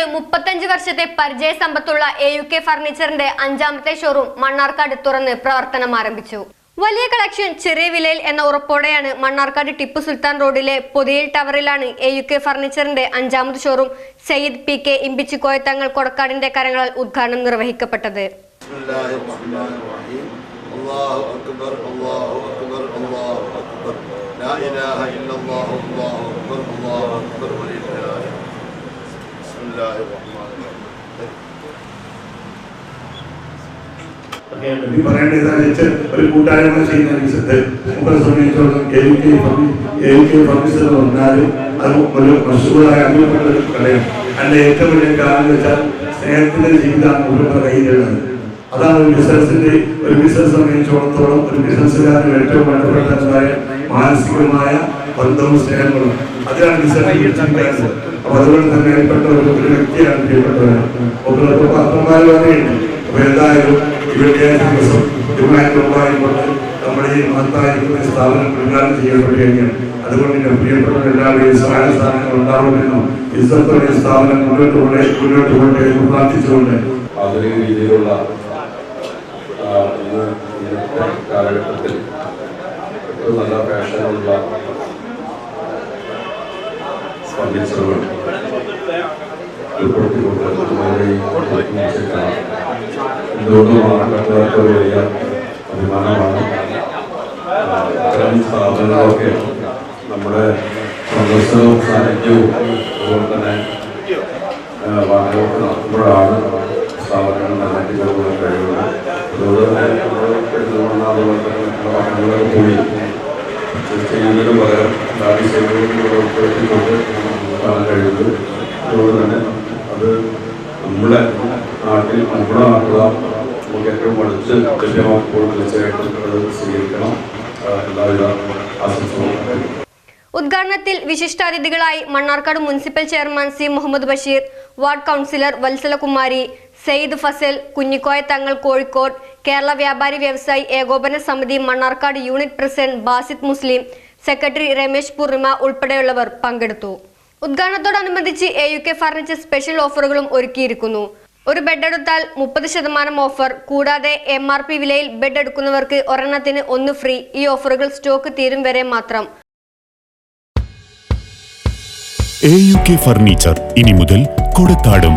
സംസ്ഥാനത്ത് മുപ്പത്തഞ്ച് വർഷത്തെ പരിചയ സമ്പത്തുള്ള എ യു കെ ഫർണിച്ചറിന്റെ അഞ്ചാമത്തെ ഷോറൂം മണ്ണാർക്കാട് തുറന്ന് പ്രവർത്തനം ആരംഭിച്ചു. വലിയ കളക്ഷൻ ചെറിയ വിലയിൽ എന്ന ഉറപ്പോടെയാണ് മണ്ണാർക്കാട് ടിപ്പു സുൽത്താൻ റോഡിലെ പൊതിയിൽ ടവറിലാണ് എ യു കെ ഫർണിച്ചറിന്റെ അഞ്ചാമത് showroom Sayyid P K Imbichu Thangal കൊടക്കാടിന്റെ കരങ്ങളാൽ ഉദ്ഘാടനം നിർവഹിക്കപ്പെട്ടത്. അള്ളാഹു അക്ബർ അള്ളാഹു അക്ബർ അള്ളാഹു അക്ബർ. ലാ ഇലാഹ ഇല്ലല്ലാഹു അള്ളാഹു അക്ബർ അള്ളാഹു അക്ബർ വലിയ الله أكبر الله أكبر ولله الحمد. بسم الله الرحمن الرحيم ഈ പറയേണ്ടതെന്ന് വെച്ചാൽ ഒരു കൂട്ടായ്മ ചെയ്യുന്ന വിഷയത്തെ നമ്മളെ സംബന്ധിച്ചിടത്തോളം A U K A U K furniture വന്നാൽ അത് ഒരു മഷൂറായ അറിയപ്പെട്ട ഒരു കടയാണ് അതിന്റെ ഏറ്റവും വലിയ കാരണം എന്ന് വെച്ചാൽ സ്നേഹത്തിന്റെ ജീവിതമാണ് ഓരോരുത്തരുടെ കയ്യിലുള്ളത് അതാണ് ഒരു ബിസിനസിന്റെ ഒരു ബിസിനസ് സംബന്ധിച്ചിടത്തോളം ഒരു ബിസിനസ്സുകാരന് ഏറ്റവും വേണ്ടപ്പെട്ടതായ മാനസികമായ ബന്ധവും സ്നേഹങ്ങളും അതിനാണ് ബിസിനസ് അപ്പൊ അതുകൊണ്ട് തന്നെ ഏർപ്പെട്ട ഒരു ഒരു വ്യക്തിയാണ് പ്രിയപ്പെട്ടവർ പത്രന്മാർ പറയുന്നുണ്ട് അപ്പൊ എന്തായാലും ഈ വെള്ളിയാഴ്ച ദിവസം ഇരുപതിനായിരം കൊണ്ട് നമ്മുടെ ഈ മഹത്തായിരിക്കുന്ന സ്ഥാപനം ഉദ്ഘാടനം ചെയ്യപ്പെട്ടു കഴിഞ്ഞാൽ അതുകൊണ്ട് തന്നെ പ്രിയപ്പെട്ട എല്ലാവരുടെയും സഹായ സ്ഥാനങ്ങൾ ഉണ്ടാവുമെന്നും ഇസ്സത്തോടെ സ്ഥാപനം മുന്നോട്ട് കൊണ്ടേ മുന്നോട്ട് കൊണ്ടേ എന്ന് പ്രാർത്ഥിച്ചുകൊണ്ട് ആധുനിക രീതിയിലുള്ള ആ, ഇന്ന് ഇന്നത്തെ കാലഘട്ടത്തിൽ ഒരു നല്ല ഫാഷനുള്ള ഫർണിച്ചറുകൾ ഉൾപ്പെടുത്തിക്കൊണ്ട് എന്തുകൊണ്ടും ഒരു വലിയ അഭിമാനമാണ്. ഇത്തരം സ്ഥാപനങ്ങളൊക്കെ നമ്മുടെ സന്ദർശനവും സാന്നിധ്യവും അതുപോലെ തന്നെ വാഹനമൊക്കെ നടത്തുമ്പോഴാണ് സ്ഥാപനങ്ങൾ കൊണ്ടുപോകാൻ കഴിയുന്നത്. അതുകൊണ്ട് തന്നെ അതുകൊണ്ട് തന്നെ അത് നമ്മുടെ നാട്ടിൽ ഉദ്ഘാടനത്തിൽ വിശിഷ്ടാതിഥികളായി Mannarkkad municipal chairman C Muhammad Basheer ward councillor Valsalakumari Sayed Fasal Kunhikoya Thangal Kozhikode Kerala Vyapari Vyavasayi Ekopana Samithi Mannarkkad unit president Basith മുസ്ലിം സെക്രട്ടറി രമേശ് പൂർണിമ ഉൾപ്പെടെയുള്ളവർ പങ്കെടുത്തു. ഉദ്ഘാടനത്തോടനുബന്ധിച്ച് A U K furniture special ഓഫറുകളും ഒരുക്കിയിരിക്കുന്നു. ഒരു ബെഡ് എടുത്താൽ മുപ്പത് ശതമാനം ഓഫർ കൂടാതെ M R P വിലയിൽ ബെഡ് എടുക്കുന്നവർക്ക് ഒരെണ്ണത്തിന് ഒന്ന് ഫ്രീ ഈ ഓഫറുകൾ സ്റ്റോക്ക് തീരും വരെ മാത്രം. എ യു കെ ഫർണിച്ചർ ഇനി മുതൽ കൊടക്കാടും.